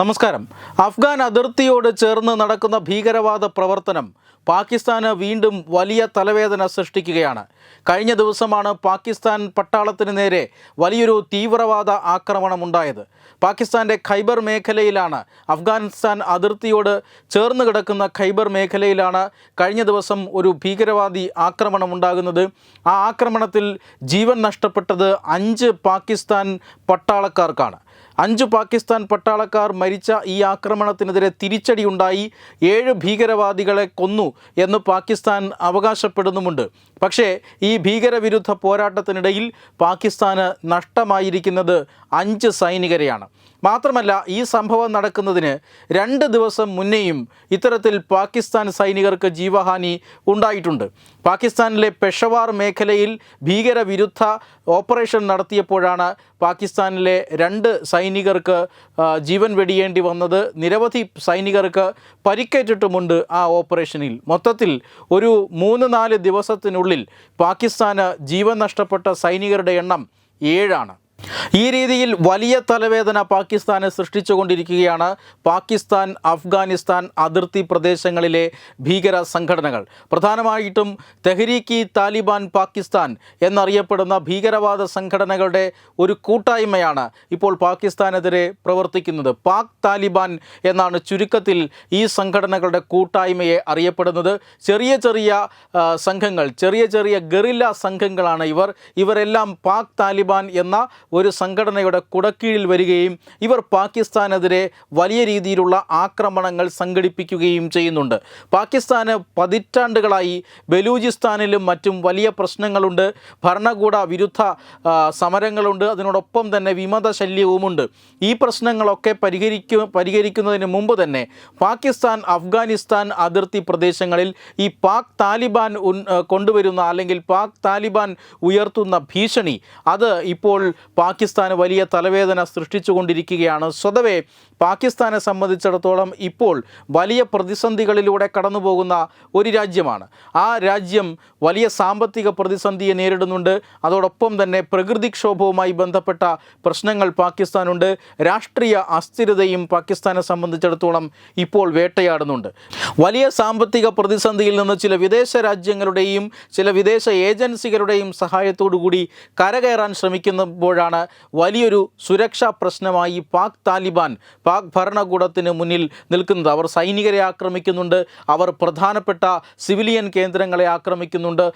നമസ്കാരം. അഫ്ഗാൻ അതിർത്തിയോട് ചേർന്ന് നടക്കുന്ന ഭീകരവാദ പ്രവർത്തനം പാകിസ്ഥാന് വീണ്ടും വലിയ തലവേദന സൃഷ്ടിക്കുകയാണ്. കഴിഞ്ഞ ദിവസമാണ് പാകിസ്ഥാൻ പട്ടാളത്തിന് നേരെ വലിയൊരു തീവ്രവാദ ആക്രമണം ഉണ്ടായത്. പാകിസ്ഥാന്റെ ഖൈബർ മേഖലയിലാണ് അഫ്ഗാനിസ്ഥാൻ അതിർത്തിയോട് ചേർന്ന് കിടക്കുന്ന ഖൈബർ മേഖലയിലാണ് കഴിഞ്ഞ ദിവസം ഒരു ഭീകരവാദി ആക്രമണം ഉണ്ടാകുന്നത്. ആ ആക്രമണത്തിൽ ജീവൻ നഷ്ടപ്പെട്ടത് അഞ്ച് പാകിസ്ഥാൻ പട്ടാളക്കാർക്കാണ്. അഞ്ച് പാകിസ്ഥാൻ പട്ടാളക്കാർ മരിച്ച ഈ ആക്രമണത്തിനെതിരെ തിരിച്ചടിയുണ്ടായി. ഏഴ് ഭീകരവാദികളെ കൊന്നു എന്ന് പാകിസ്ഥാൻ അവകാശപ്പെടുന്നുമുണ്ട്. പക്ഷേ ഈ ഭീകരവിരുദ്ധ പോരാട്ടത്തിനിടയിൽ പാകിസ്ഥാന് നഷ്ടമായിരിക്കുന്നത് അഞ്ച് സൈനികരെയാണ്. മാത്രമല്ല ഈ സംഭവം നടക്കുന്നതിന് രണ്ട് ദിവസം മുന്നേയും ഇത്തരത്തിൽ പാകിസ്ഥാൻ സൈനികർക്ക് ജീവഹാനി ഉണ്ടായിട്ടുണ്ട്. പാകിസ്ഥാനിലെ പെഷവാർ മേഖലയിൽ ഭീകരവിരുദ്ധ ഓപ്പറേഷൻ നടത്തിയപ്പോഴാണ് പാകിസ്ഥാനിലെ രണ്ട് സൈനികർക്ക് ജീവൻ വെടിയേണ്ടി വന്നത്. നിരവധി സൈനികർക്ക് പരിക്കേറ്റിട്ടുമുണ്ട് ആ ഓപ്പറേഷനിൽ. മൊത്തത്തിൽ ഒരു മൂന്ന് നാല് ദിവസത്തിനുള്ളിൽ പാകിസ്ഥാന് ജീവൻ നഷ്ടപ്പെട്ട സൈനികരുടെ എണ്ണം ഏഴാണ്. ഈ രീതിയിൽ വലിയ തലവേദന പാകിസ്ഥാന് സൃഷ്ടിച്ചുകൊണ്ടിരിക്കുകയാണ്. പാകിസ്ഥാൻ അഫ്ഗാനിസ്ഥാൻ അതിർത്തി പ്രദേശങ്ങളിലെ ഭീകര സംഘടനകൾ. പ്രധാനമായിട്ടും തെഹ്രീക്കി താലിബാൻ പാകിസ്ഥാൻ എന്നറിയപ്പെടുന്ന ഭീകരവാദ സംഘടനകളുടെ ഒരു കൂട്ടായ്മയാണ് ഇപ്പോൾ പാകിസ്ഥാനെതിരെ പ്രവർത്തിക്കുന്നത്. പാക് താലിബാൻ എന്നാണ് ചുരുക്കത്തിൽ ഈ സംഘടനകളുടെ കൂട്ടായ്മയെ അറിയപ്പെടുന്നത്. ചെറിയ ചെറിയ സംഘങ്ങൾ ചെറിയ ചെറിയ ഗറില്ല സംഘങ്ങളാണ് ഇവർ. ഇവരെല്ലാം പാക് താലിബാൻ എന്ന ഒരു സംഘടനയുടെ കുടക്കീഴിൽ വരികയും ഇവർ പാകിസ്ഥാനെതിരെ വലിയ രീതിയിലുള്ള ആക്രമണങ്ങൾ സംഘടിപ്പിക്കുകയും ചെയ്യുന്നുണ്ട്. പാകിസ്ഥാന് പതിറ്റാണ്ടുകളായി ബലൂചിസ്ഥാനിലും മറ്റും വലിയ പ്രശ്നങ്ങളുണ്ട്. ഭരണകൂട വിരുദ്ധ സമരങ്ങളുണ്ട്. അതിനോടൊപ്പം തന്നെ വിമത ശല്യവുമുണ്ട് ഈ പ്രശ്നങ്ങളൊക്കെ പരിഹരിക്കു പരിഹരിക്കുന്നതിന് മുമ്പ് തന്നെ പാകിസ്ഥാൻ അഫ്ഗാനിസ്ഥാൻ അതിർത്തി പ്രദേശങ്ങളിൽ ഈ പാക് താലിബാൻ കൊണ്ടുവരുന്ന അല്ലെങ്കിൽ പാക് താലിബാൻ ഉയർത്തുന്ന ഭീഷണി അത് ഇപ്പോൾ പാകിസ്ഥാന് വലിയ തലവേദന സൃഷ്ടിച്ചുകൊണ്ടിരിക്കുകയാണ്. സ്വതവേ പാകിസ്ഥാനെ സംബന്ധിച്ചിടത്തോളം ഇപ്പോൾ വലിയ പ്രതിസന്ധികളിലൂടെ കടന്നുപോകുന്ന ഒരു രാജ്യമാണ്. ആ രാജ്യം വലിയ സാമ്പത്തിക പ്രതിസന്ധിയെ നേരിടുന്നുണ്ട്. അതോടൊപ്പം തന്നെ പ്രകൃതിക്ഷോഭവുമായി ബന്ധപ്പെട്ട പ്രശ്നങ്ങൾ പാകിസ്ഥാനുണ്ട്. രാഷ്ട്രീയ അസ്ഥിരതയും പാകിസ്ഥാനെ സംബന്ധിച്ചിടത്തോളം ഇപ്പോൾ വേട്ടയാടുന്നുണ്ട്. വലിയ സാമ്പത്തിക പ്രതിസന്ധിയിൽ നിന്ന് ചില വിദേശ രാജ്യങ്ങളുടെയും ചില വിദേശ ഏജൻസികളുടെയും സഹായത്തോടു കൂടി കരകയറാൻ ശ്രമിക്കുമ്പോഴാണ് വലിയൊരു സുരക്ഷാ പ്രശ്നമായി പാക് താലിബാൻ പാക് ഭരണകൂടത്തിന് മുന്നിൽ നിൽക്കുന്നത്. അവർ സൈനികരെ ആക്രമിക്കുന്നുണ്ട്. അവർ പ്രധാനപ്പെട്ട സിവിലിയൻ കേന്ദ്രങ്ങളെ ആക്രമിക്കുന്നുണ്ട്.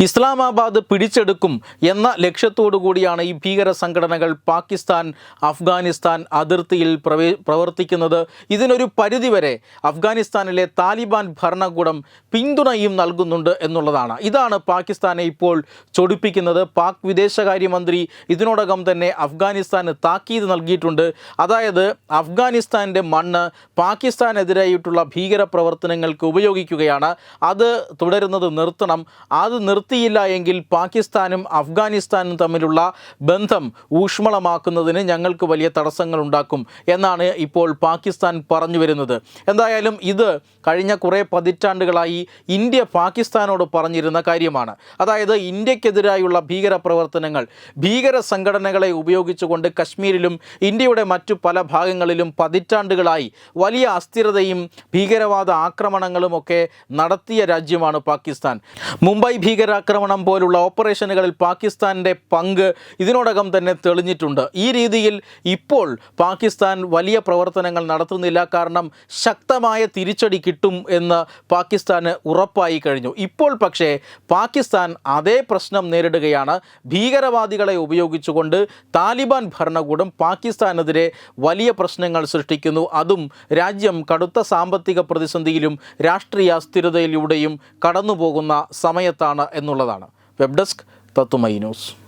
ഇസ്ലാമാബാദ് പിടിച്ചെടുക്കും എന്ന ലക്ഷ്യത്തോടു കൂടിയാണ് ഈ ഭീകര സംഘടനകൾ പാകിസ്ഥാൻ അഫ്ഗാനിസ്ഥാൻ അതിർത്തിയിൽ പ്രവേ പ്രവർത്തിക്കുന്നത്. ഇതിനൊരു പരിധിവരെ അഫ്ഗാനിസ്ഥാനിലെ താലിബാൻ ഭരണകൂടം പിന്തുണയും നൽകുന്നുണ്ട് എന്നുള്ളതാണ്. ഇതാണ് പാകിസ്ഥാനെ ഇപ്പോൾ ചൊടിപ്പിക്കുന്നത്. പാക് വിദേശകാര്യമന്ത്രി ഇതിനോടകം തന്നെ അഫ്ഗാനിസ്ഥാന് താക്കീത് നൽകിയിട്ടുണ്ട്. അതായത് അഫ്ഗാനിസ്ഥാന്റെ മണ്ണ് പാകിസ്ഥാനെതിരായിട്ടുള്ള ഭീകര പ്രവർത്തനങ്ങൾക്ക് ഉപയോഗിക്കുകയാണ്. അത് തുടരുന്നത് നിർത്തണം. അത് നിർത്തിയില്ല എങ്കിൽ പാകിസ്ഥാനും അഫ്ഗാനിസ്ഥാനും തമ്മിലുള്ള ബന്ധം ഊഷ്മളമാക്കുന്നതിന് ഞങ്ങൾക്ക് വലിയ തടസ്സങ്ങൾ ഉണ്ടാക്കും എന്നാണ് ഇപ്പോൾ പാകിസ്ഥാൻ പറഞ്ഞു വരുന്നത്. എന്തായാലും ഇത് കഴിഞ്ഞ കുറേ പതിറ്റാണ്ടുകളായി ഇന്ത്യ പാകിസ്ഥാനോട് പറഞ്ഞിരുന്ന കാര്യമാണ്. അതായത് ഇന്ത്യക്കെതിരായുള്ള ഭീകര പ്രവർത്തനങ്ങൾ ഭീകര സംഘടനകളെ ഉപയോഗിച്ചുകൊണ്ട് കശ്മീരിലും ഇന്ത്യയുടെ മറ്റു പല ഭാഗങ്ങളിലും പതിറ്റാണ്ടുകളായി വലിയ അസ്ഥിരതയും ഭീകരവാദ ആക്രമണങ്ങളും ഒക്കെ നടത്തിയ രാജ്യമാണ് പാകിസ്ഥാൻ. മുംബൈ ഭീകരാക്രമണം പോലുള്ള ഓപ്പറേഷനുകളിൽ പാകിസ്ഥാന്റെ പങ്ക് ഇതിനോടകം തന്നെ തെളിഞ്ഞിട്ടുണ്ട്. ഈ രീതിയിൽ ഇപ്പോൾ പാകിസ്ഥാൻ വലിയ പ്രവർത്തനങ്ങൾ നടത്തുന്നില്ല. കാരണം ശക്തമായ തിരിച്ചടി കിട്ടും എന്ന് പാകിസ്ഥാന് ഉറപ്പായി കഴിഞ്ഞു. ഇപ്പോൾ പക്ഷേ പാകിസ്ഥാൻ അതേ പ്രശ്നം നേരിടുകയാണ്. ഭീകരവാദികളെ ഉപയോഗിച്ചുകൊണ്ട് താലിബാൻ ഭരണകൂടം പാകിസ്ഥാനെതിരെ വലിയ പ്രശ്നങ്ങൾ സൃഷ്ടിക്കുന്നു. അതും രാജ്യം കടുത്ത സാമ്പത്തിക പ്രതിസന്ധിയിലും രാഷ്ട്രീയ അസ്ഥിരതയിലൂടെയും കടന്നുപോകുന്ന സമയത്താണ്. എന്നുള്ളതാണ്. വെബ് ഡെസ്ക് തത്തുമൈ ന്യൂസ്.